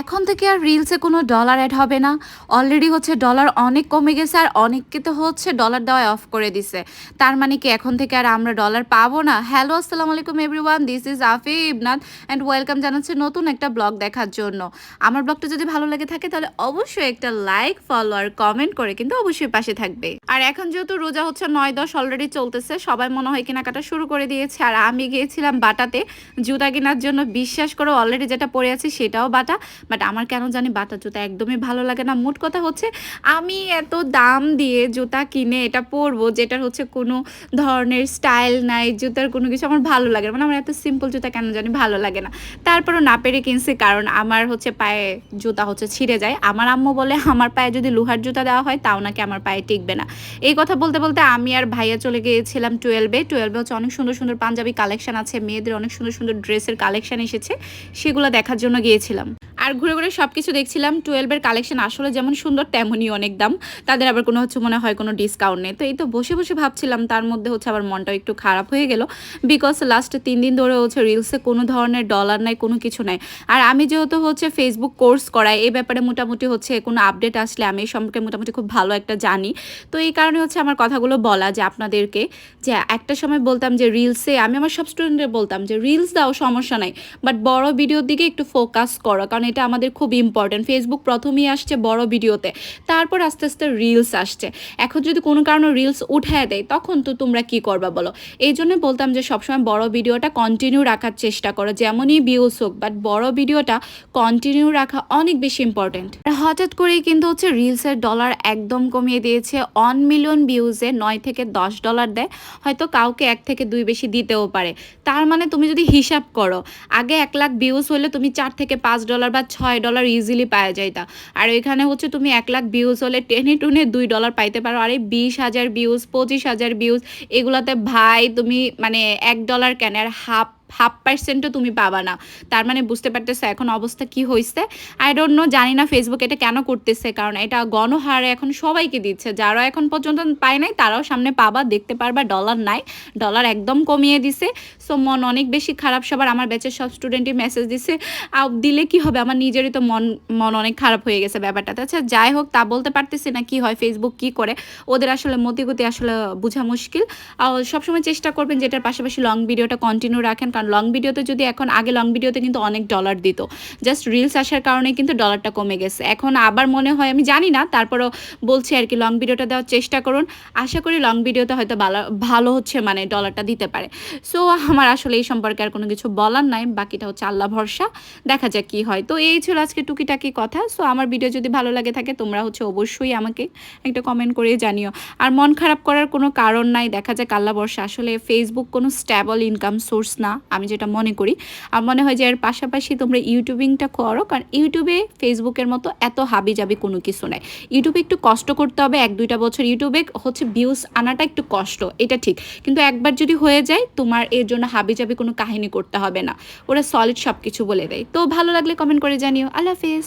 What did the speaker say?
এখন থেকে আর রিলসে কোনো ডলার অ্যাড হবে না। অলরেডি হচ্ছে ডলার অনেক কমে গেছে আর অনেককে তো হচ্ছে ডলার দেওয়া অফ করে দিছে। তার মানে কি এখন থেকে আর আমরা ডলার পাবো না? হ্যালো আসসালামু আলাইকুম everyone this is Afi Ibnath and welcome জানাচ্ছি নতুন একটা ব্লগ দেখার জন্য। আমার ব্লগটা যদি ভালো লাগে থাকে তাহলে অবশ্যই একটা লাইক ফলো আর কমেন্ট করে কিন্তু অবশ্যই পাশে থাকবে। আর এখন যেহেতু রোজা হচ্ছে নয় দশ অলরেডি চলতেছে, সবাই মনে হয় কেনাকাটা শুরু করে দিয়েছে। আর আমি গিয়েছিলাম বাটাতে, জুতা কেনার জন্য বিশ্বাস করো অলরেডি যেটা পরে আছি সেটাও বাটা। বাট আমার কেন জানি বাটা জুতা একদমই ভালো লাগে না। মোট কথা হচ্ছে, আমি এত দাম দিয়ে জুতা কিনে এটা পরবো যেটার হচ্ছে কোনো ধরনের স্টাইল নাই, জুতার কোনো কিছু আমার ভালো লাগে না। মানে আমার এত সিম্পল জুতা কেন জানি ভালো লাগে না। তারপরও না পেরে কিনছি কারণ আমার হচ্ছে পায়ে জুতা হচ্ছে ছিঁড়ে যায়। আমার আম্মু বলে, আমার পায়ে যদি লোহার জুতা দেওয়া হয়, তাও নাকি আমার পায়ে টিকবে না। এই কথা বলতে বলতে আমি আর ভাইয়া চলে গিয়েছিলাম টুয়েলভে। টুয়েলভে হচ্ছে অনেক সুন্দর সুন্দর পাঞ্জাবি কালেকশন আছে। মেয়েদের অনেক সুন্দর সুন্দর ড্রেসের কালেকশন এসেছে। সেগুলো দেখার জন্য গিয়েছিলাম। আর ঘুরে ঘুরে সব কিছু দেখছিলাম টুয়েলভের কালেকশন আসলে যেমন সুন্দর, তেমনই অনেক দাম। তাদের আবার কোনো হচ্ছে মনে হয় কোনো ডিসকাউন্ট নেই। তো এই তো বসে বসে ভাবছিলাম, তার মধ্যে হচ্ছে আবার মনটাও একটু খারাপ হয়ে গেল। বিকজ লাস্টে তিন দিন ধরে হচ্ছে রিলসে কোনো ধরনের ডলার নাই, কোনো কিছু নাই। আর আমি যেহেতু হচ্ছে ফেসবুক কোর্স করাই, এই ব্যাপারে মোটামুটি হচ্ছে কোনো আপডেট আসলে আমি এই সম্পর্কে মোটামুটি খুব ভালো একটা জানি। তো এই কারণে হচ্ছে আমার কথাগুলো বলা যে আপনাদেরকে যে একটা সময় বলতাম যে রিলসে আমি আমার সব স্টুডেন্টদের বলতাম যে রিলস দাও, সমস্যা নাই। বাট বড় ভিডিওর দিকে একটু ফোকাস করো। কারণ এটা আমাদের খুব ইম্পর্টেন্ট ফেসবুক প্রথমেই আসছে বড় ভিডিওতে, তারপর আস্তে আস্তে রিলস আসছে। এখন যদি কোনো কারণে রিলস উঠায় দেয়, তখন তো তোমরা কি করবা বলো? এই জন্য বলতাম যে সবসময় বড় ভিডিওটা কন্টিনিউ রাখার চেষ্টা করো, যেমনই ভিউস হোক বাট বড় ভিডিওটা কন্টিনিউ রাখা অনেক বেশি ইম্পর্টেন্ট হঠাৎ করেই কিন্তু হচ্ছে রিলসের ডলার একদম কমিয়ে দিয়েছে অন মিলিয়ন ভিউজে নয় থেকে দশ ডলার দেয়, হয়তো কাউকে এক থেকে দুই বেশি দিতেও পারে। তার মানে তুমি যদি হিসাব করো, আগে এক লাখ ভিউজ হলে তুমি চার থেকে পাঁচ ডলার বা ছয় ডলার ইজিলি পাওয়া যাইতা আর এখানে হচ্ছে তুমি এক লাখ ভিউজ হলে টেনে টুনে দুই ডলার পাইতে পারো। আরে বিশ হাজার ভিউজ পঁচিশ হাজার ভিউজ এগুলাতে ভাই তুমি মানে এক ডলার কেন? আর হাফ হাফ পার্সেন্টও তুমি পাবা না। তার মানে বুঝতে পারতেছে এখন অবস্থা কি হয়েছে আই ডোন্ট নো জানি না ফেসবুক এটা কেন করতেছে। কারণ এটা গণহারে এখন সবাইকে দিচ্ছে। যারা এখন পর্যন্ত পায় নাই, তারাও সামনে পাবা, দেখতে পারবা ডলার নাই। ডলার একদম কমিয়ে দিছে। সো মন অনেক বেশি খারাপ, সবার আমার ব্যাচের সব স্টুডেন্টই মেসেজ দিছে। দিলে কি হবে? আমার নিজেরই তো মন মন অনেক খারাপ হয়ে গেছে ব্যাপারটাতে। আচ্ছা যাই হোক, তা বলতে পারতেছি না কি হয় ফেসবুক কি করে? ওদের আসলে মতিগতি আসলে বোঝা মুশকিল। সবসময় চেষ্টা করবেন যেটার পাশাপাশি লং ভিডিওটা কন্টিনিউ রাখেন। কারণ লং ভিডিওতে যদি এখন, আগে লং ভিডিওতে কিন্তু অনেক ডলার দিত। জাস্ট রিলস আসার কারণে কিন্তু ডলারটা কমে গেছে। এখন আবার মনে হয়, আমি জানি না, তারপরও বলছি আর কি লং ভিডিওটা দেওয়ার চেষ্টা করুন। আশা করি লং ভিডিওতে হয়তো ভালো হচ্ছে মানে ডলারটা দিতে পারে। সো আমার আসলে এই সম্পর্কে আর কোনো কিছু বলার নাই, বাকিটা হচ্ছে আল্লাহ ভরসা। দেখা যাক কি হয়। তো এই ছিল আজকে টুকিটাকি কথা। সো আমার ভিডিও যদি ভালো লাগে থাকে, তোমরা হচ্ছে অবশ্যই আমাকে একটা কমেন্ট করে জানিও। আর মন খারাপ করার কোনো কারণ নাই। দেখা যাক আল্লাহ ভরসা। আসলে ফেসবুক কোনো স্ট্যাবল ইনকাম সোর্স না, আমি যেটা মনে করি। আর মনে হয় যে এর পাশাপাশি তোমরা ইউটিউবিংটা করো, কারণ ইউটিউবে ফেসবুকের মতো এত হাবি যাবি কোনো কিছু নাই। ইউটিউবে একটু কষ্ট করতে হবে, এক দুইটা বছর ইউটিউবে হচ্ছে ভিউজ আনাটা একটু কষ্ট, এটা ঠিক। কিন্তু একবার যদি হয়ে যায়, তোমার এর জন্য হাবি যাবি কোনো কাহিনী করতে হবে না। ওরা সলিড সব কিছু বলে দেয়। তো ভালো লাগলে কমেন্ট করে জানিও। আল্লাহ হাফেজ।